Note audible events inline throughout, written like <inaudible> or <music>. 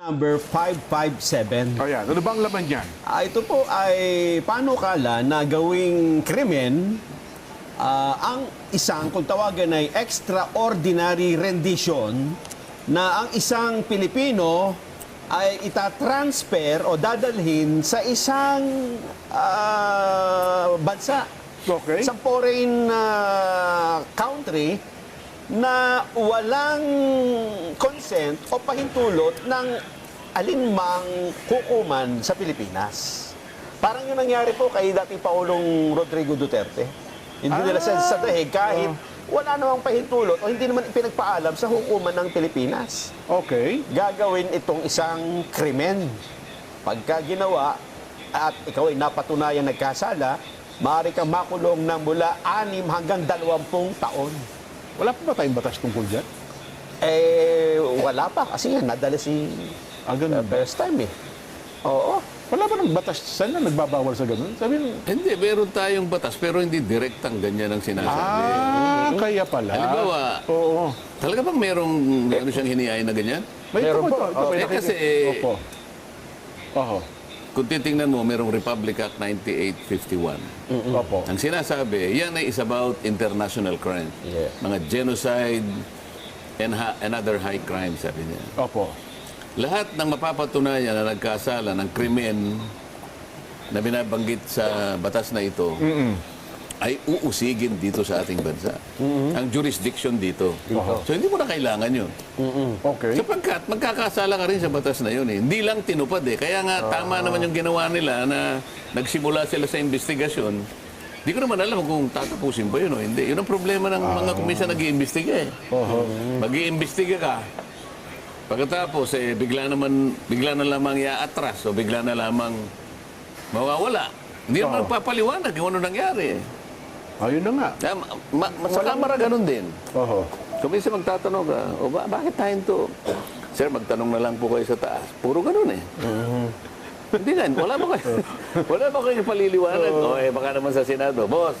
Number 557. Ayan, ano bang laman yan? Ah, ito po ay panukala na gawing krimen ah, ang isang, kung tawagan ay extraordinary rendition na ang isang Pilipino ay itatransfer o dadalhin sa isang ah, bansa. Okay. Isang foreign ah, country na walang consent o pahintulot ng alinmang hukuman sa Pilipinas. Parang yung nangyari po kay dating Paulong Rodrigo Duterte. Hindi nila sa, sa dahig kahit wala namang pahintulot o hindi naman ipinagpaalam sa hukuman ng Pilipinas. Okay. Gagawin itong isang krimen. Pagka ginawa at ikaw ay napatunayan nagkasala, maaari kang makulong ng mula 6 hanggang 20 taon. Wala pa ba tayong batas tungkol dyan? Eh, wala pa kasi nga nadala si Ah, ganun uh, ba? first time eh. Oo. Wala ba ng batas saan na nagbabawal sa ganun? Sabi nung, Hindi, meron tayong batas pero hindi direktang ganyan ang sinasabi. ah, kaya pala. Halimbawa, Oo. Talaga bang merong meron siyang hinihain na ganyan? May Meron ito, po. ito, ito, Oh, may eh, kasi- Opo. Oho. Kung titingnan mo, merong Republic Act 9851. Opo. Ang sinasabi, yan ay is about international crime. Yeah. Mga genocide and, ha- and other high crimes, sabi niya. Opo. Lahat ng mapapatunayan na nagkasala ng krimen na binabanggit sa batas na ito ay uusigin dito sa ating bansa. Ang jurisdiction dito. So hindi mo na kailangan yun. Okay. Sapagkat magkakasala ka rin sa batas na yun eh. Hindi lang tinupad eh. Kaya nga tama naman yung ginawa nila na nagsimula sila sa investigasyon. Hindi ko naman alam kung tatapusin ba yun o hindi. Yun ang problema ng mga kumisa nag-iimbestiga eh. Mag-iimbestiga ka. Pagkatapos eh, bigla naman, bigla na lamang iaatras o bigla na lamang mawawala. Hindi naman nagpapaliwanag kung ano nangyari eh. Ayun na nga. Kaya, ma, ma, sa kamara ganun din. Oho. Kung minsan magtatanong ka, o ba, bakit tayo to? Sir, magtanong na lang po kayo sa taas. Puro ganun eh. Hindi nga, wala ba kayo? <laughs> wala ba kayo paliliwanag? o eh, baka naman sa Senado, Boss,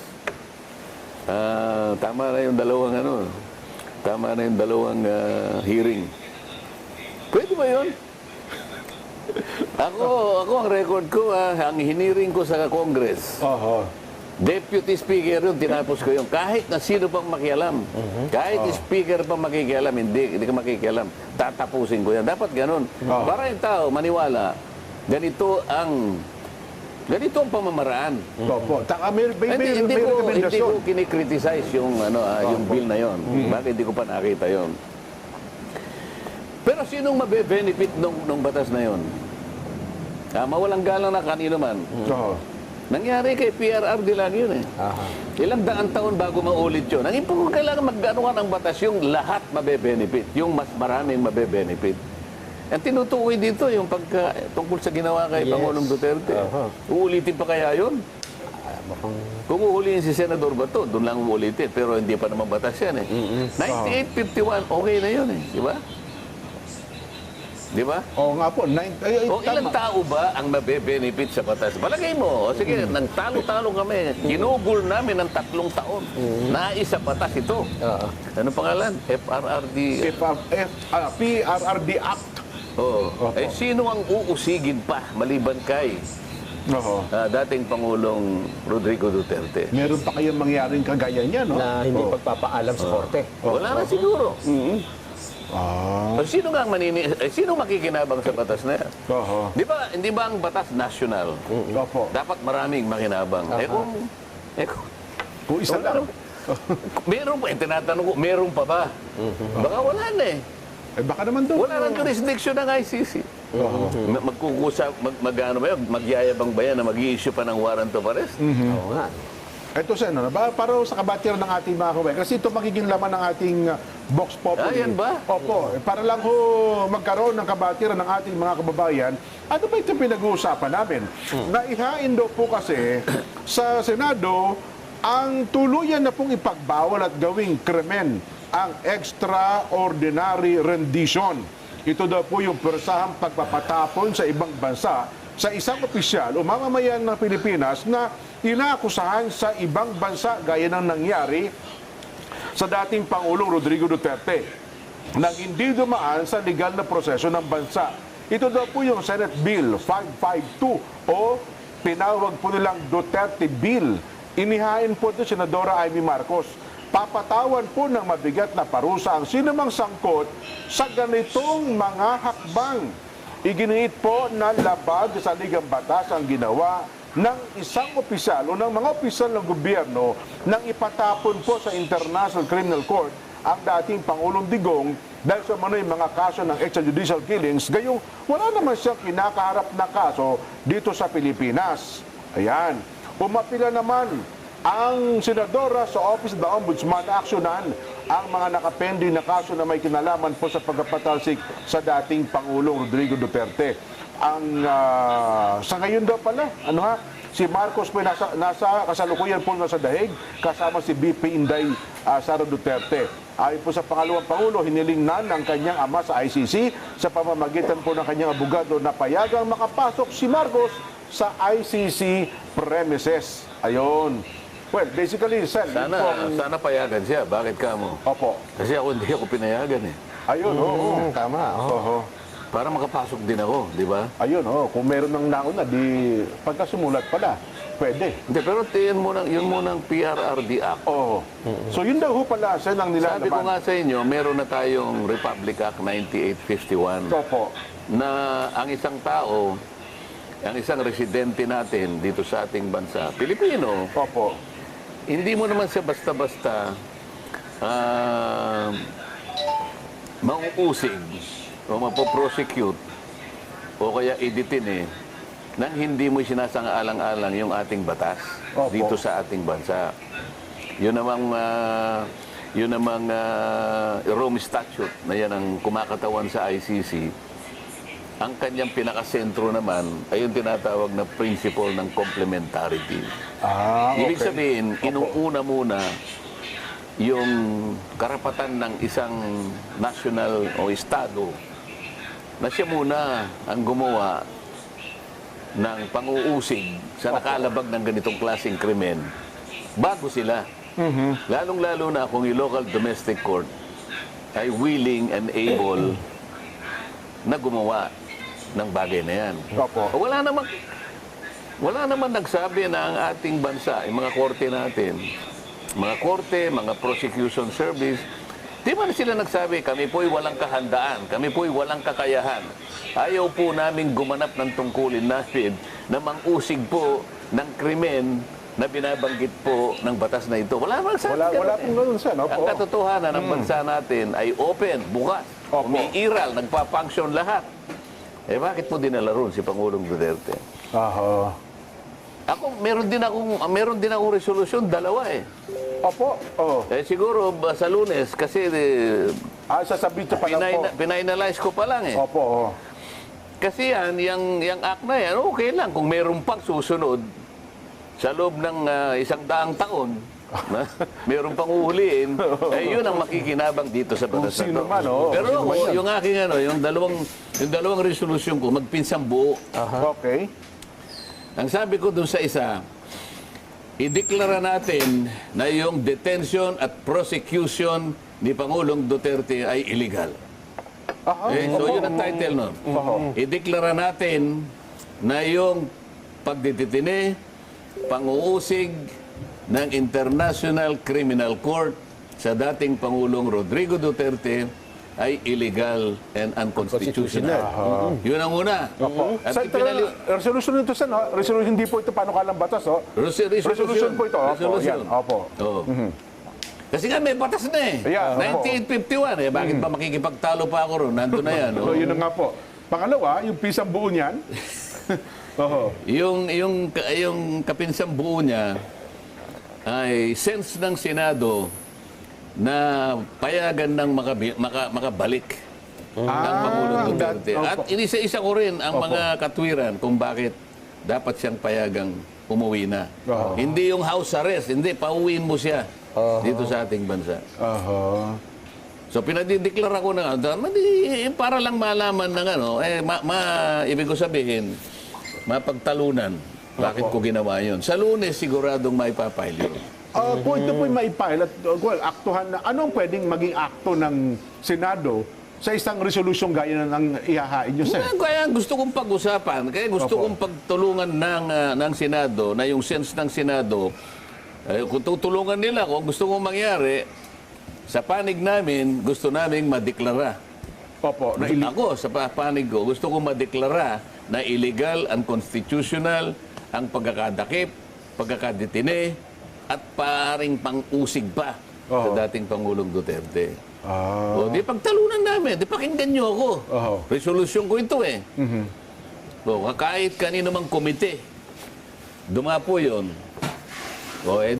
ah, tama na yung dalawang ano, tama na yung dalawang ah, hearing. Pwede ba yun? ako, ako ang record ko, ah, ang hiniring ko sa Congress, Oho. Deputy Speaker yun, tinapos ko yun. Kahit na sino pang makialam. Kahit Speaker pang makikialam, hindi, hindi ka makikialam. Tatapusin ko yan. Dapat ganun. Oo. Para yung tao, maniwala, ganito ang ganito ang pamamaraan. Opo. Taka, may, may, may, hindi, hindi, may ko, hindi ko kinikriticize yung, ano, ah, yung bill na yon. Bakit hindi ko pa nakita yon? Pero sinong mabe-benefit nung, nung batas na yon? Ah, mawalang galang na kanino man. Oho. Nangyari kay PRRD lang yun eh. Aha. Ilang daan taon bago maulit yun. Ang importante kailangan mag-ano ka ng batas yung lahat mabe-benefit, yung mas maraming mabe-benefit. Ang tinutukoy dito yung pagka, tungkol sa ginawa kay Yes. Pangulong Duterte. Aha. Uulitin pa kaya yun? Ah, mukhang Kung uhulihin si Senador Bato, doon lang uulitin. Pero hindi pa naman batas yan eh. 9851, okay na yun eh. Di ba? Di ba? Oo nga po. Nine, ay, ay, O tama. ilang tao ba ang mabe-benefit sa batas? Palagay mo, o sige, nagtalo-talo kami. Ginugol namin ng tatlong taon. Nais sa batas ito. Oo. Ano pangalan? FRRD. Uh, F, PRRD Act. Oo. Eh, sino ang uusigin pa maliban kay Oho. ah, dating Pangulong Rodrigo Duterte? Meron pa kayang mangyaring kagaya niya, no? na hindi Oo. pagpapaalam sa korte. Wala na siguro. Ah. O sino nga ang manini... Eh, sino makikinabang sa batas na yan? Oho. Di ba, hindi ba ang batas national? Opo. Dapat maraming makinabang. Eh kung... Eh kung Kung isa Wala lang. <laughs> meron pa, eh, tinatanong ko, meron pa ba? Baka wala na eh. Eh baka naman doon. Wala nang jurisdiction ng ICC. Ma- Magkukusa, mag, mag, ano ba yun, magyayabang ba yan na mag-i-issue pa ng warrant of arrest? Oo nga. Ito, Sen, ano, ba, para sa kabatiran ng ating mga kabayan. Kasi ito magiging laman ng ating uh, box populi. Ah, yan ba? Opo. Para lang ho magkaroon ng kabatiran ng ating mga kababayan, ano ba ito pinag-uusapan namin? Naihain daw po kasi <clears throat> sa Senado ang tuluyan na pong ipagbawal at gawing krimen ang extraordinary rendition. Ito daw po yung persahang pagpapatapon sa ibang bansa sa isang opisyal o mamamayan ng Pilipinas na inaakusahan sa ibang bansa gaya ng nangyari sa dating Pangulong Rodrigo Duterte nang hindi dumaan sa legal na proseso ng bansa. Ito daw po yung Senate Bill 552 o tinawag po nilang Duterte Bill. Inihain po ito Senadora Amy Marcos. Papatawan po ng mabigat na parusa ang sinumang sangkot sa ganitong mga hakbang. Iginiit po na labag sa ligang batas ang ginawa ng isang opisyal o ng mga opisyal ng gobyerno nang ipatapon po sa International Criminal Court ang dating Pangulong Digong dahil sa manoy mga kaso ng extrajudicial killings, gayong wala naman siyang kinakaharap na kaso dito sa Pilipinas. Ayan. Umapila naman ang senadora sa Office of the Ombudsman na aksyonan ang mga nakapending na kaso na may kinalaman po sa pagkapatalsik sa dating Pangulong Rodrigo Duterte. Ang ah, sa ngayon daw pala, ano ha, si Marcos po nasa, nasa kasalukuyan po nasa dahig kasama si BP Inday ah, Sara Duterte. Ayon po sa pangalawang Pangulo, hiniling na ng kanyang ama sa ICC sa pamamagitan po ng kanyang abogado na payagang makapasok si Marcos sa ICC premises. Ayon. Well, basically, yun Sana, ang- sana payagan siya. Bakit ka mo? Opo. Kasi ako hindi ako pinayagan eh. Ayun, oo. Hmm, tama. Oh. Oho. Para makapasok din ako, di ba? Ayun, oo. Kung meron ng nauna, di pagkasumulat pala, pwede. Hindi, pero yun muna, yun muna ang PRRD Act. Oo. So yun daw ho pala, Sel, ang Sabi ko nga sa inyo, meron na tayong Republic Act 9851 Opo. na ang isang tao, ang isang residente natin dito sa ating bansa, Pilipino, Opo. Hindi mo naman siya basta-basta ah, mauusig o mapoprosecute o kaya editin eh nang hindi mo sinasang-alang-alang yung ating batas Opo. dito sa ating bansa. Yun namang ah, yun namang ah, Rome Statute na yan ang kumakatawan sa ICC. Ang kanyang pinakasentro naman ay yung tinatawag na principle ng complementarity. Ah, Ibig okay. sabihin, inuuna muna yung karapatan ng isang national o estado na siya muna ang gumawa ng pang-uusig sa nakalabag ng ganitong klaseng krimen bago sila. Lalong-lalo na kung yung local domestic court ay willing and able na gumawa ng bagay na yan. Opo. Wala namang wala naman nagsabi na ang ating bansa, yung mga korte natin, mga korte, mga prosecution service, di ba sila nagsabi, kami po'y walang kahandaan, kami po'y walang kakayahan. Ayaw po namin gumanap ng tungkulin natin na mang-usig po ng krimen na binabanggit po ng batas na ito. Wala naman nagsabi Wala, wala eh. pong ganun, Sel. Ang Opo. katotohanan ng bansa natin ay open, bukas, umiiral, nagpapunction lahat. Eh bakit mo dinala ron si Pangulong Duterte? Aha. Ako, meron din akong, meron din akong resolusyon, dalawa eh. Opo. Oh. Eh siguro ba, sa lunes, kasi eh, Ah, sasabihin pa lang po. pinay, pinanalyze ko pa lang eh. Opo. Oh. Kasi yan, yung, yung act na yan, okay lang. Kung meron pang susunod, sa loob ng ah, isang daang taon, na <laughs> meron pang uhuliin, <laughs> eh yun ang makikinabang dito sa batas na to. man, oo. Pero ako, yung aking ano, yung dalawang, yung dalawang resolusyon ko, magpinsang buo. Okay. Ang sabi ko dun sa isa, ideklara natin na yung detention at prosecution ni Pangulong Duterte ay illegal. Aha. Eh, so yun ang title nun. Oho. Ideklara natin na yung pagdititine, panguusig ng International Criminal Court sa dating Pangulong Rodrigo Duterte ay illegal and unconstitutional. Yun ang una. At Sa ipinali- resolution nito, Sen, oh. resolution, hindi po ito panukalang batas, oh. Res- resolution. Resolution po ito, opo. Resolution. Yan, opo. Oo. Kasi nga may batas na eh. Opo. 1951 eh. Bakit ba makikipagtalo pa ako ron? Nandun na yan. <laughs> Oh. yun nga po. Pangalawa, yung pisang buo niyan. <laughs> Oho. Yung, yung, yung kapinsang buo niya ay sense ng Senado na payagan ng makabi, maka, makabalik ng Pangulong Duterte. that- At inisa-isa ko rin ang mga katwiran kung bakit dapat siyang payagang umuwi na. Oo. Hindi yung house arrest, hindi, pauwiin mo siya dito sa ating bansa. Oho. So pinadideklara ko na madi, para lang malaman ng ano, eh, ma, ma- ibig ko sabihin, mapagtalunan. Bakit ko ginawa yun? Sa lunes, siguradong may papile yun. Ah, kung ito po'y maipile at uh, well, aktuhan na, anong pwedeng maging akto ng Senado sa isang resolusyong gaya ng ihahain nyo, Sen? Kaya, kaya gusto kong pag-usapan, kaya gusto Opo. kong pagtulungan ng, ah, ng Senado, na yung sense ng Senado, eh, kung tutulungan nila ko, gusto kong mangyari, sa panig namin, gusto naming madeklara. Opo, na Ako, sa pa- panig ko, gusto kong madeklara na illegal, unconstitutional, ang pagkakadakip, pagkakadetine, at paring pang-usig pa Oo. sa dating Pangulong Duterte. Ah, O, di pagtalunan namin, di pakinggan nyo ako. Oo. Resolusyon ko ito eh. O, kahit kanino mang komite, dumapo yun. O, eh,